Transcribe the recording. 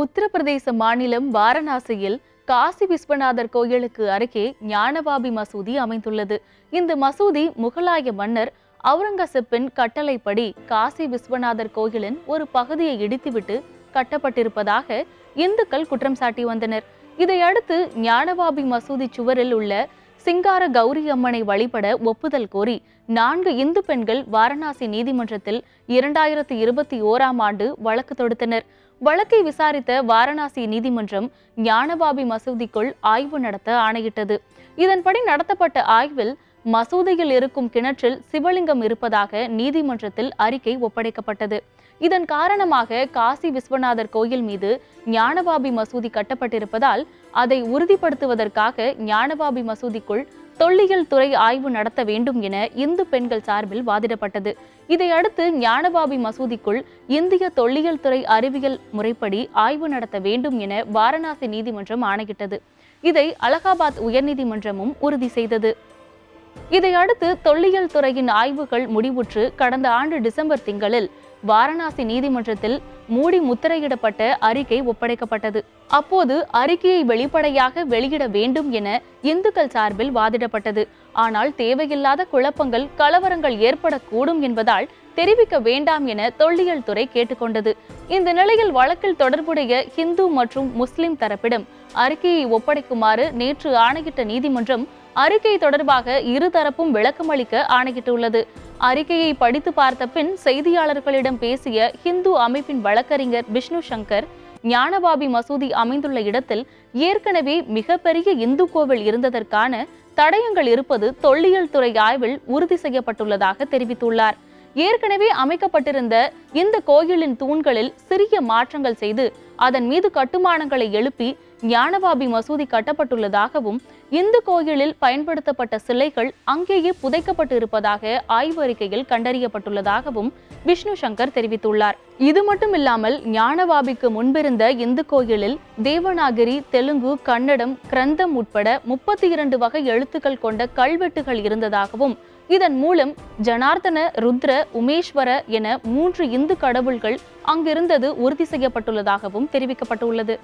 உத்தரப்பிரதேச மாநிலம் வாரணாசியில் காசி விஸ்வநாதர் கோயிலுக்கு அருகே ஞானபாபி மசூதி அமைந்துள்ளது. இந்த மசூதி முகலாய மன்னர் அவுரங்கசீப்பின் கட்டளைப்படி காசி விஸ்வநாதர் கோயிலின் ஒரு பகுதியை இடித்துவிட்டு கட்டப்பட்டிருப்பதாக இந்துக்கள் குற்றம் சாட்டி வந்தனர். இதையடுத்து ஞானபாபி மசூதி சுவரில் உள்ள சிங்கார கௌரி அம்மனை வழிபட ஒப்புதல் கோரி நான்கு இந்து பெண்கள் வாரணாசி நீதிமன்றத்தில் இரண்டாயிரத்தி இருபத்தி ஓராம் ஆண்டு வழக்கு தொடுத்தனர். வழக்கை விசாரித்த வாரணாசி நீதிமன்றம் ஞானபாபி மசூதிக்குள் ஆய்வு நடத்த ஆணையிட்டது. இதன்படி நடத்தப்பட்ட ஆய்வில் மசூதியில் இருக்கும் கிணற்றில் சிவலிங்கம் இருப்பதாக நீதிமன்றத்தில் அறிக்கை ஒப்படைக்கப்பட்டது. இதன் காரணமாக காசி விஸ்வநாதர் கோயில் மீது ஞானபாபி மசூதி கட்டப்பட்டிருப்பதால் அதை உறுதிப்படுத்துவதற்காக ஞானபாபி மசூதிக்குள் தொல்லியல் துறை ஆய்வு நடத்த வேண்டும் என இந்து பெண்கள் சார்பில் வாதிடப்பட்டது. இதையடுத்து ஞானபாபி மசூதிக்குள் இந்திய தொல்லியல் துறை அறிவியல் முறைப்படி ஆய்வு நடத்த வேண்டும் என வாரணாசி நீதிமன்றம் ஆணையிட்டது. இதை அலகாபாத் உயர்நீதிமன்றமும் உறுதி செய்தது. இதையடுத்து தொல்லியல் துறையின் ஆய்வுகள் முடிவுற்று கடந்த ஆண்டு டிசம்பர் திங்களில் வாரணாசி நீதிமன்றத்தில் மூடி முத்திரையிடப்பட்ட அறிக்கை ஒப்படைக்கப்பட்டது. அப்போது அறிக்கையை வெளிப்படையாக வெளியிட வேண்டும் என இந்துக்கள் சார்பில் வாதிடப்பட்டது. ஆனால் தேவையில்லாத குழப்பங்கள் கலவரங்கள் ஏற்படக்கூடும் என்பதால் தெரிவிக்க வேண்டாம் என தொல்லியல் துறை கேட்டுக்கொண்டது. இந்த நிலையில் வழக்கில் தொடர்புடைய ஹிந்து மற்றும் முஸ்லிம் தரப்பிடம் அறிக்கையை ஒப்படைக்குமாறு நேற்று ஆணையிட்ட நீதிமன்றம் அறிக்கை தொடர்பாக இருதரப்பும் விளக்கமளிக்க ஆணையிட்டுள்ளது. அறிக்கையை படித்து பார்த்த பின் செய்தியாளர்களிடம் பேசிய ஹிந்து அமைப்பின் வழக்கறிஞர் விஷ்ணு சங்கர் ஞானபாபி மசூதி அமைந்துள்ள இடத்தில் ஏற்கனவே மிகப்பெரிய இந்து கோவில் இருந்ததற்கான தடயங்கள் இருப்பது தொல்லியல் துறை ஆய்வில் உறுதி செய்யப்பட்டுள்ளதாக தெரிவித்துள்ளார். ஏற்கனவே அமைக்கப்பட்டிருந்த இந்த கோயிலின் தூண்களில் சிறிய மாற்றங்கள் செய்து அதன் மீது கட்டுமானங்களை எழுப்பி ஞானபாபி மசூதி கட்டப்பட்டுள்ளதாகவும் இந்து கோயிலில் பயன்படுத்தப்பட்ட சிலைகள் அங்கேயே புதைக்கப்பட்டு இருப்பதாக ஆய்வறிக்கையில் கண்டறியப்பட்டுள்ளதாகவும் விஷ்ணு சங்கர் தெரிவித்துள்ளார். இது மட்டும் இல்லாமல் ஞானபாபிக்கு முன்பிருந்த இந்து கோயிலில் தேவநாகரி தெலுங்கு கன்னடம் கிரந்தம் உட்பட முப்பத்தி இரண்டு வகை எழுத்துக்கள் கொண்ட கல்வெட்டுகள் இருந்ததாகவும் இதன் மூலம் ஜனார்தன ருத்ர உமேஸ்வர என மூன்று இந்து கடவுள்கள் அங்கிருந்தது உறுதி செய்யப்பட்டுள்ளதாகவும் தெரிவிக்கப்பட்டுள்ளது.